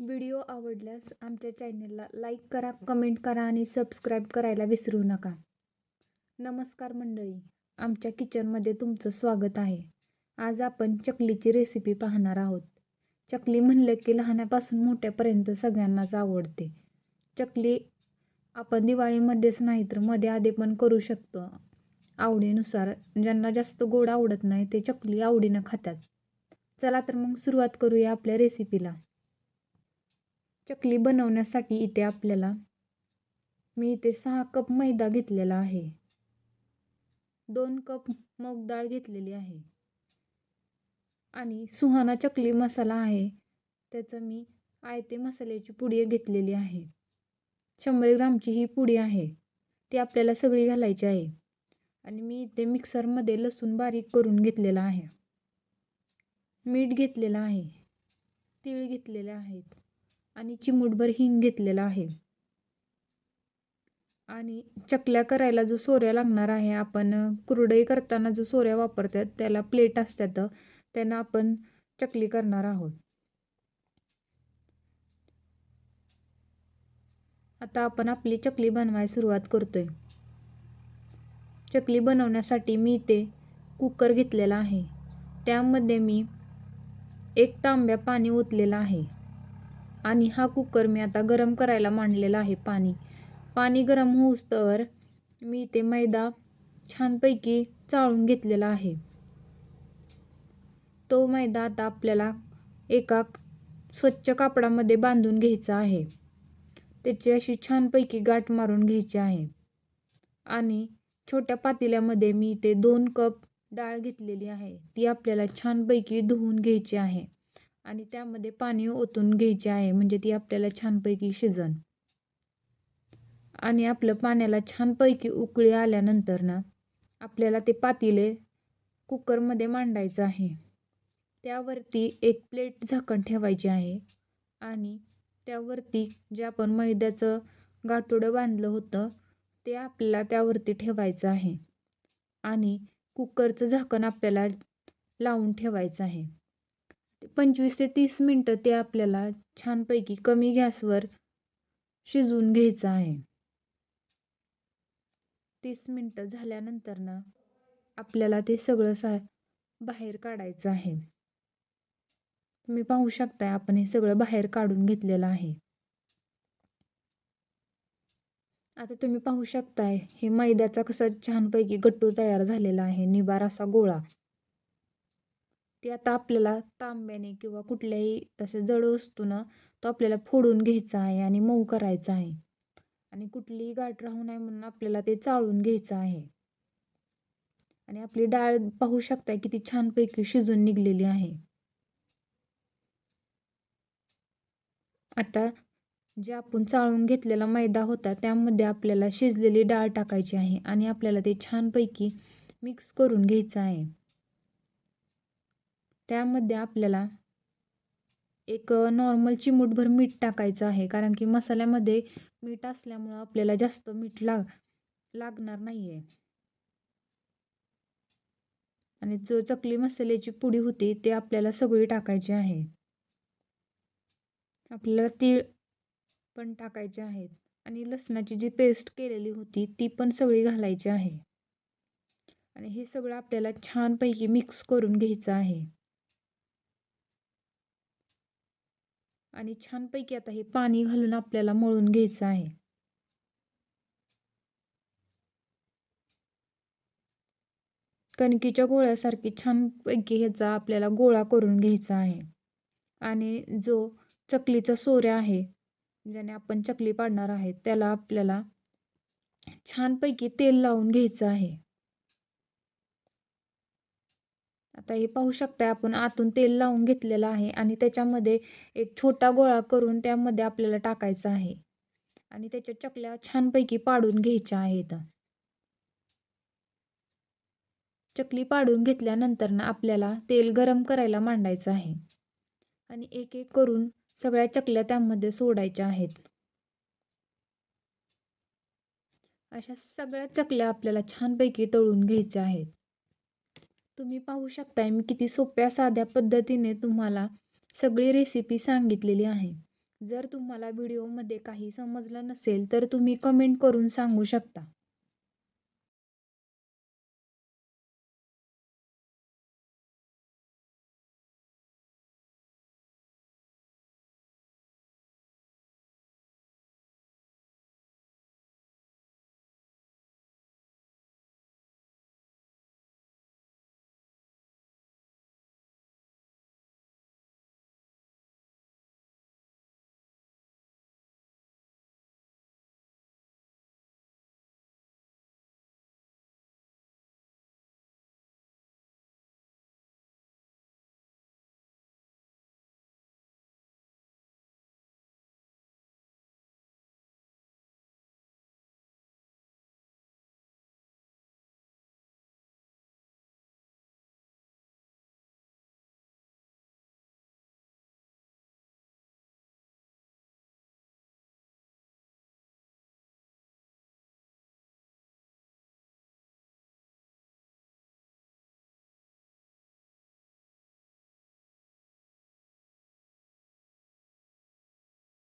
Video आवडल्यास आमच्या चॅनेलला लाईक करा कमेंट करा आणि सबस्क्राईब करायला विसरू नका. नमस्कार मंडळी आमच्या किचनमध्ये तुमचं स्वागत आहे. आज आपण चकलीची रेसिपी पाहणार आहोत. चकली म्हणलं की लहानापासून मोठ्यापर्यंत सगळ्यांनाच आवडते. चकली आपण दिवाळीमध्येच नाही तर मध्ये आधी पण करू शकतो. आवडीनुसार ज्यांना जास्त गोड आवडत नाही ते चकली आवडीनं खातात. चला तर मग सुरुवात करूया आपल्या रेसिपीला चकली बनवण्यासाठी इथे आपल्याला मी इथे सहा कप मैदा घेतलेला आहे. दोन कप मूग डाळ घेतलेली आहे. आणि सुहाना चकली मसाला आहे. त्याचं मी आयते मसाल्याची पुडी घेतलेली आहे. शंभर ग्रामची ही पुडी आहे. ती आपल्याला सगळी घालायची आहे. आणि मी इथे मिक्सरमध्ये लसूण बारीक करून घेतलेला आहे. मीठ घेतलेलं आहे. तीळ घेतलेले आहेत. आणि चिमूटभर हिंग घेतलेला आहे. आणि चकल्या करायला जो सोऱ्या लागणार आहे आपण कुरडई करताना जो सोऱ्या वापरतात त्याला प्लेट असतात त्यांना आपण चकली करणार आहोत. आता आपण आपली चकली बनवायला सुरुवात करतोय. चकली बनवण्यासाठी मी इथे कुकर घेतलेला आहे. त्यामध्ये मी एक तांब्या पाणी ओतलेलं आहे. आणि हा कुकर मी आता गरम करायला मांडलेला आहे पाणी. पाणी गरम होऊस्तवर मी ते मैदा छानपैकी चाळून घेतलेला आहे. तो मैदा आता आपल्याला एका स्वच्छ कापडामध्ये बांधून घ्यायचा आहे. त्याची अशी छानपैकी गाठ मारून घ्यायची आहे. आणि छोट्या पातेल्यामध्ये मी इथे दोन कप डाळ घेतलेली आहे. ती आपल्याला छानपैकी धुवून घ्यायची आहे. आणि त्यामध्ये पाणी ओतून घ्यायचे आहे. म्हणजे ती आपल्याला छानपैकी शिजन. आणि आपलं पाण्याला छानपैकी उकळी आल्यानंतर ना आपल्याला ते पातीले कुकरमध्ये मांडायचं आहे. त्यावरती एक प्लेट झाकण ठेवायची आहे. आणि त्यावरती जे आपण मैद्याचं गाठोडं बांधलं होतं ते आपल्याला त्यावरती ठेवायचं आहे. आणि कुकरचं झाकण आपल्याला लावून ठेवायचं आहे. ते पंचवीस ते तीस मिनटं ते आपल्याला छानपैकी कमी गॅसवर शिजवून घ्यायचं आहे. तीस मिनटं झाल्यानंतर ना आपल्याला ते सगळं सा बाहेर काढायचं आहे. तुम्ही पाहू शकताय आपण हे सगळं बाहेर काढून घेतलेलं आहे. आता तुम्ही पाहू शकताय हे मैद्याचा कसा छानपैकी गट्टू तयार झालेला आहे निबार असा गोळा. ते आता आपल्याला तांब्याने किंवा कुठल्याही असे जड वस्तूनं तो आपल्याला फोडून घ्यायचा आहे आणि मऊ करायचा आहे. आणि कुठलीही गाठ राहू नये म्हणून आपल्याला ते चाळून घ्यायचं आहे. आणि आपली डाळ पाहू शकताय किती छानपैकी शिजून निघलेली आहे. आता जे आपण चाळून घेतलेला मैदा होता त्यामध्ये आपल्याला शिजलेली डाळ टाकायची आहे आणि आपल्याला ते छानपैकी मिक्स करून घ्यायचं आहे. त्यामध्ये आपल्याला एक नॉर्मल चिमूटभर मीठ टाकायचं आहे. कारण की मसाल्यामध्ये मीठ असल्यामुळं आपल्याला जास्त मीठ लाग लागणार नाही आहे आणि जो चकली मसाल्याची पुडी होती ते आपल्याला सगळी टाकायची आहे. आपल्याला तीळ पण टाकायचे आहेत. आणि लसणाची जी पेस्ट केलेली होती ती पण सगळी घालायची आहे. आणि हे सगळं आपल्याला छानपैकी मिक्स करून घ्यायचं आहे. आणि छानपैकी आता हे पाणी घालून आपल्याला मळून घ्यायचं आहे. कणकीच्या गोळ्यासारखी छानपैकी ह्याचा आपल्याला गोळा करून घ्यायचा आहे. आणि जो चकलीचा सोऱ्या आहे ज्याने आपण चकली पाडणार आहे त्याला आपल्याला छानपैकी तेल लावून घ्यायचं आहे. आता हे पाहू शकताय आपण आतून तेल लावून घेतलेलं आहे आणि त्याच्यामध्ये एक छोटा गोळा करून त्यामध्ये आपल्याला टाकायचा आहे. आणि त्याच्या चकल्या छानपैकी पाडून घ्यायच्या आहेत. चकली पाडून घेतल्यानंतर ना आपल्याला तेल गरम करायला मांडायचं आहे. आणि एक एक करून सगळ्या चकल्या त्यामध्ये सोडायच्या आहेत. अशा सगळ्या चकल्या आपल्याला छानपैकी तळून घ्यायच्या आहेत. तुम्ही पाहू शकताय मी किती सोप्या साध्या पद्धतीने तुम्हाला सगळी रेसिपी सांगितलेली आहे. जर तुम्हाला व्हिडिओमध्ये काही समजलं नसेल तर तुम्ही कमेंट करून सांगू शकता.